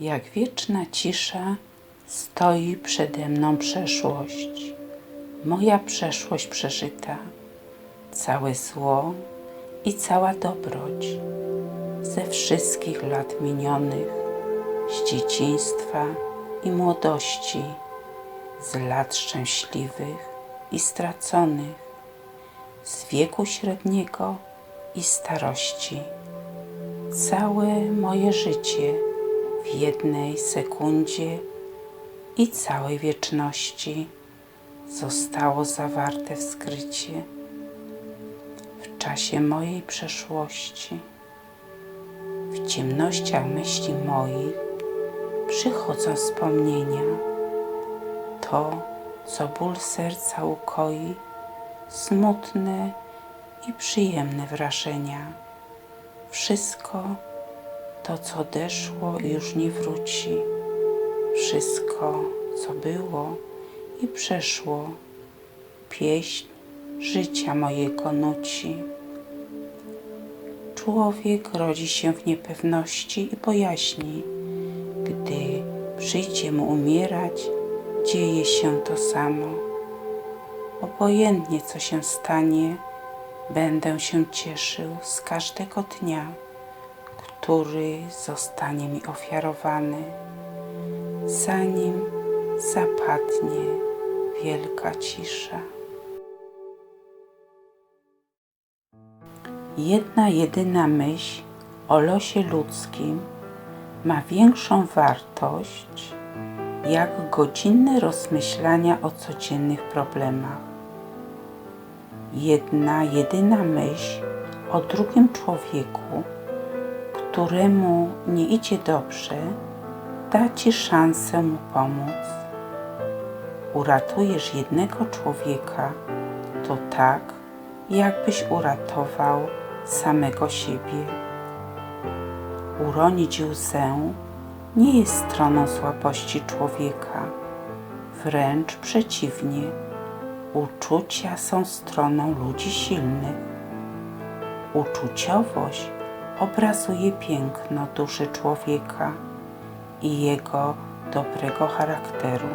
Jak wieczna cisza stoi przede mną przeszłość, moja przeszłość przeżyta, całe zło i cała dobroć ze wszystkich lat minionych, z dzieciństwa i młodości, z lat szczęśliwych i straconych, z wieku średniego i starości. Całe moje życie w jednej sekundzie i całej wieczności zostało zawarte w skrycie w czasie mojej przeszłości. W ciemnościach myśli moich przychodzą wspomnienia. To, co ból serca ukoi, smutne i przyjemne wrażenia. Wszystko to, co odeszło, już nie wróci. Wszystko, co było i przeszło, pieśń życia mojego nuci. Człowiek rodzi się w niepewności i bojaźni. Gdy przyjdzie mu umierać, dzieje się to samo. Obojętnie co się stanie, będę się cieszył z każdego dnia, który zostanie mi ofiarowany, zanim zapadnie wielka cisza. Jedna jedyna myśl o losie ludzkim ma większą wartość jak godzinne rozmyślania o codziennych problemach. Jedna jedyna myśl o drugim człowieku, któremu nie idzie dobrze, da Ci szansę mu pomóc. Uratujesz jednego człowieka, to tak, jakbyś uratował samego siebie. Uronić łzę nie jest stroną słabości człowieka, wręcz przeciwnie. Uczucia są stroną ludzi silnych. Uczuciowość obrazuje piękno duszy człowieka i jego dobrego charakteru.